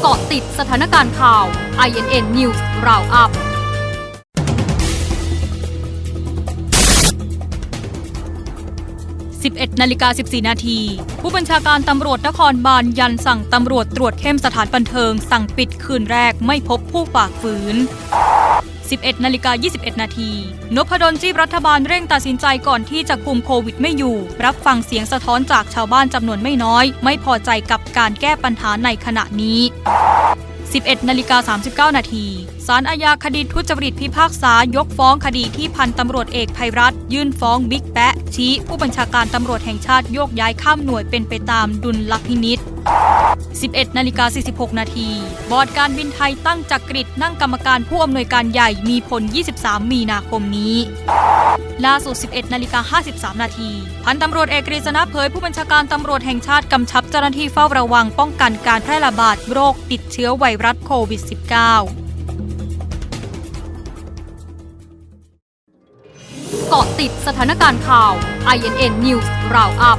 เกาะติดสถานการณ์ข่าว INN News Roundup 11นาฬิกา14 นาที ผู้บัญชาการตำรวจนครบาลยันสั่งตำรวจตรวจเข้มสถานบันเทิง สั่งปิดคืนแรกไม่พบผู้ฝ่าฝืน 11นาฬิกา21 นาทีนพดลจีบรัฐบาลเร่งตัดสินใจก่อนที่จะคุมโควิดไม่อยู่ รับฟังเสียงสะท้อนจากชาวบ้านจำนวนไม่น้อย ไม่พอใจกับการแก้ปัญหาในขณะนี้ 11นาฬิกา39 นาทีศาลอาญาคดีทุจริตพิพากษายกฟ้องคดีที่พันตำรวจเอกภัยรัฐ ยื่นฟ้องบิ๊กแปะชี้ผู้บัญชาการตำรวจแห่งชาติโยกย้ายข้ามหน่วยเป็นไปตามดุลลพินิษ 11 นาฬิกา 46 นาที บอร์ดการบินไทยตั้งจักริดนั่งกรรมการผู้อำนวยการใหญ่มีผล 23 มีนาคมนี้ล่าสุด 11 นาฬิกา 53 นาที พันตำรวจเอกกฤษณะเผยผู้บัญชาการตำรวจแห่งชาติกำชับเจ้าหน้าที่เฝ้าระวังป้องกันการแพร่ระบาดโรคติดเชื้อไวรัสโควิด -19 เกาะติดสถานการณ์ข่าว INN News Roundup